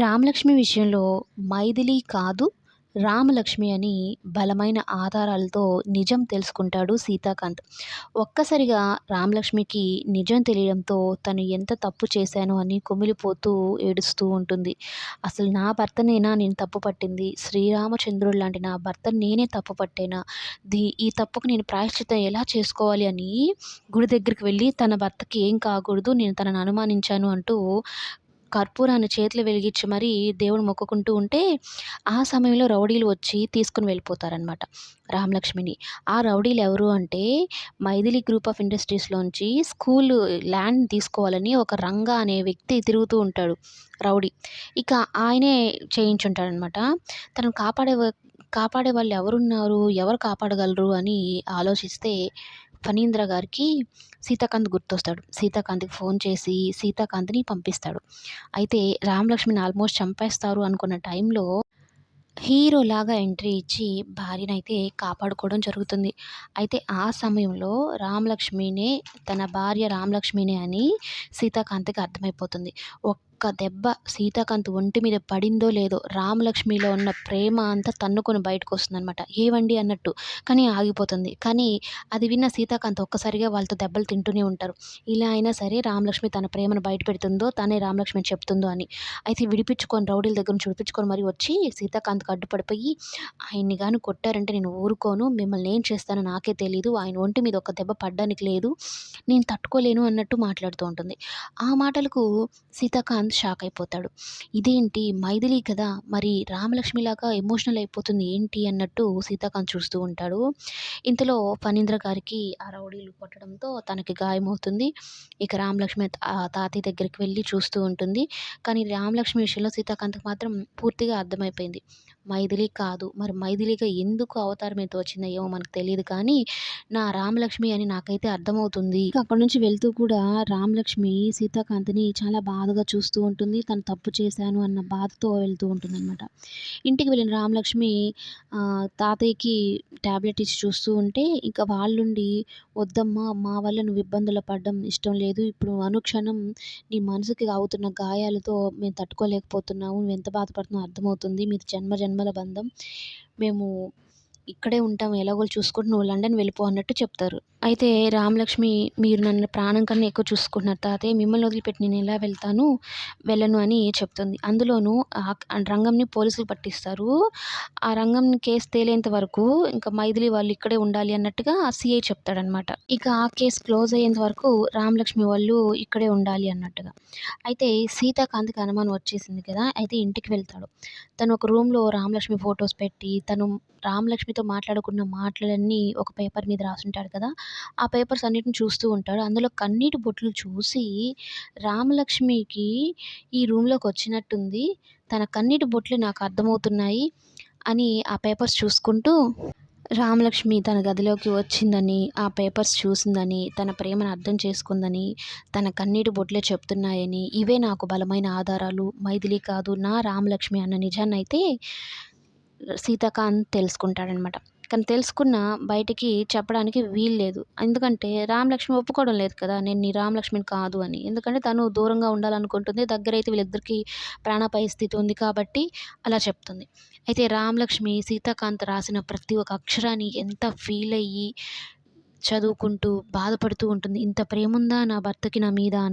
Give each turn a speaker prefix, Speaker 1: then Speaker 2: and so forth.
Speaker 1: రామలక్ష్మి విషయంలో మైథిలి కాదు రామలక్ష్మి అని బలమైన ఆధారాలతో నిజం తెలుసుకుంటాడు సీతాకాంత్. ఒక్కసారిగా రామలక్ష్మికి నిజం తెలియడంతో తను ఎంత తప్పు చేశాను అని కుమిలిపోతూ ఏడుస్తూ ఉంటుంది. అసలు నా భర్తనేనా నేను తప్పు పట్టింది? శ్రీరామచంద్రుడు లాంటి నా భర్త నేనే తప్పు పట్టేనా? దీ ఈ తప్పుకు నేను ప్రాయశ్చితం ఎలా చేసుకోవాలి అని గుడి దగ్గరికి వెళ్ళి తన భర్తకి ఏం కాకూడదు నేను తనను అనుమానించాను అంటూ కర్పూరాన్ని చేతులు వెలిగించి మరీ దేవుడు మొక్కుకుంటూ ఉంటే ఆ సమయంలో రౌడీలు వచ్చి తీసుకుని వెళ్ళిపోతారనమాట రామలక్ష్మిని. ఆ రౌడీలు ఎవరు అంటే మైథిలి గ్రూప్ ఆఫ్ ఇండస్ట్రీస్లోంచి స్కూల్ ల్యాండ్ తీసుకోవాలని ఒక రంగా అనే వ్యక్తి తిరుగుతూ ఉంటాడు రౌడీ. ఇక ఆయనే చేయించుంటాడనమాట తనను కాపాడే కాపాడే వాళ్ళు ఎవరున్నారు? ఎవరు కాపాడగలరు? అని ఆలోచిస్తే ఫణీంద్ర గారికి సీతాకాంత్ గుర్తొస్తాడు. సీతాకాంత్కి ఫోన్ చేసి సీతాకాంత్ని పంపిస్తాడు. అయితే రామలక్ష్మిని ఆల్మోస్ట్ చంపేస్తారు అనుకున్న టైంలో హీరోలాగా ఎంట్రీ ఇచ్చి భార్యనైతే కాపాడుకోవడం జరుగుతుంది. అయితే ఆ సమయంలో రామలక్ష్మినే తన భార్య రామలక్ష్మినే అని సీతాకాంత్కి అర్థమైపోతుంది. ఒక్క దెబ్బ సీతాకాంత్ ఒంటి మీద పడిందో లేదో రామలక్ష్మిలో ఉన్న ప్రేమ అంతా తన్నుకొని బయటకు వస్తుందన్నమాట ఏవండి అన్నట్టు. కానీ ఆగిపోతుంది. కానీ అది విన్న సీతాకాంత్ ఒక్కసారిగా వాళ్ళతో దెబ్బలు తింటూనే ఉంటారు. ఇలా అయినా సరే రామలక్ష్మి తన ప్రేమను బయట పెడుతుందో తనే రామలక్ష్మి చెప్తుందో అని. అయితే విడిపించుకొని రౌడీల దగ్గర నుంచి విడిపించుకొని మరి వచ్చి సీతాకాంత్కి అడ్డుపడిపోయి ఆయన్ని కానీ కొట్టారంటే నేను ఊరుకోను. మిమ్మల్ని ఏం చేస్తానో నాకే తెలియదు ఆయన ఒంటి మీద ఒక దెబ్బ పడ్డానికి లేదు. నేను తట్టుకోలేను అన్నట్టు మాట్లాడుతూ ఉంటుంది. ఆ మాటలకు సీతాకాంత్ షాక్ అయిపోతాడు ఇదేంటి? మైథిలి కదా? మరి రామలక్ష్మిలాగా ఎమోషనల్ అయిపోతుంది ఏంటి అన్నట్టు సీతాకాంత్ చూస్తూ ఉంటాడు. ఇంతలో ఫణీంద్ర గారికి ఆ రౌడీలు కొట్టడంతో తనకి గాయమవుతుంది. ఇక రామలక్ష్మి ఆ తాతయ్య దగ్గరికి వెళ్ళి చూస్తూ ఉంటుంది. కానీ రామలక్ష్మి విషయంలో సీతాకాంత్కి మాత్రం పూర్తిగా అర్థమైపోయింది. మైథిలి కాదు. మరి మైథిలిగా ఎందుకు అవతారం అయితే వచ్చిందో ఏమో మనకు తెలియదు కానీ నా రామలక్ష్మి అని నాకైతే అర్థమవుతుంది. అక్కడ నుంచి వెళ్తూ కూడా రామలక్ష్మి సీతాకాంత్ని చాలా బాధగా చూస్తూ ఉంటుంది. తను తప్పు చేశాను అన్న బాధతో వెళ్తూ ఉంటుంది అనమాట ఇంటికి వెళ్ళిన రామలక్ష్మి తాతయ్యకి ట్యాబ్లెట్ ఇచ్చి చూస్తూ ఉంటే ఇంకా వాళ్ళుండి వద్దమ్మా మా వల్ల నువ్వు ఇబ్బందులు పడడం ఇష్టం లేదు. ఇప్పుడు అనుక్షణం నీ మనసుకి అవుతున్న గాయాలతో మేము తట్టుకోలేకపోతున్నాము. నువ్వు ఎంత బాధపడుతున్నావు అర్థమవుతుంది. మీది జన్మ జన్మల బంధం. మేము ఇక్కడే ఉంటాం ఎలాగో చూసుకుంటూ నువ్వు లండన్ వెళ్ళిపో అన్నట్టు చెప్తారు. అయితే రామలక్ష్మి మీరు నన్ను ప్రాణం కన్నా ఎక్కువ చూసుకుంటున్నారు తాతయ్య మిమ్మల్ని వదిలిపెట్టి నేను ఎలా వెళ్తాను వెళ్ళను అని చెప్తుంది. అందులోనూ రంగంని పోలీసులు పట్టిస్తారు. ఆ రంగం కేసు తేలేంత వరకు ఇంకా మైథిలి వాళ్ళు ఇక్కడే ఉండాలి అన్నట్టుగా సిఐ చెప్తాడనమాట ఇక ఆ కేసు క్లోజ్ అయ్యేంత వరకు రామలక్ష్మి వాళ్ళు ఇక్కడే ఉండాలి అన్నట్టుగా. అయితే సీతాకాంత్కి అనుమానం వచ్చేసింది కదా అయితే ఇంటికి వెళ్తాడు. తను ఒక రూమ్లో రామలక్ష్మి ఫొటోస్ పెట్టి తను రామలక్ష్మి రామలక్ష్మితో మాట్లాడుకున్న మాటలన్నీ ఒక పేపర్ మీద రాసుంటాడు కదా. ఆ పేపర్స్ అన్నిటిని చూస్తూ ఉంటాడు. అందులో కన్నీటి బొట్లు చూసి రామలక్ష్మికి ఈ రూమ్లోకి వచ్చినట్టుంది. తన కన్నీటి బొట్లు నాకు అర్థమవుతున్నాయి అని ఆ పేపర్స్ చూసుకుంటూ రామలక్ష్మి తన గదిలోకి వచ్చిందని ఆ పేపర్స్ చూసిందని తన ప్రేమను అర్థం చేసుకుందని తన కన్నీటి బొట్లే చెప్తున్నాయని ఇవే నాకు బలమైన ఆధారాలు. మైథిలి కాదు నా రామలక్ష్మి అన్న నిజాన్ని సీతాకాంత్ తెలుసుకుంటాడనమాట. కానీ తెలుసుకున్న బయటికి చెప్పడానికి వీలు లేదు. ఎందుకంటే రామలక్ష్మి ఒప్పుకోవడం లేదు కదా నేను నీ రామలక్ష్మిని కాదు అని. ఎందుకంటే తను దూరంగా ఉండాలనుకుంటుంది దగ్గర అయితే వీళ్ళిద్దరికీ ప్రాణాపాయ స్థితి ఉంది కాబట్టి అలా చెప్తుంది. అయితే రామలక్ష్మి సీతాకాంత్ రాసిన ప్రతి ఒక్క అక్షరాన్ని ఎంత ఫీల్ అయ్యి చదువుకుంటూ బాధపడుతూ ఉంటుంది ఇంత ప్రేమ ఉందా నా భర్తకి నా మీద? అన్నట్టు.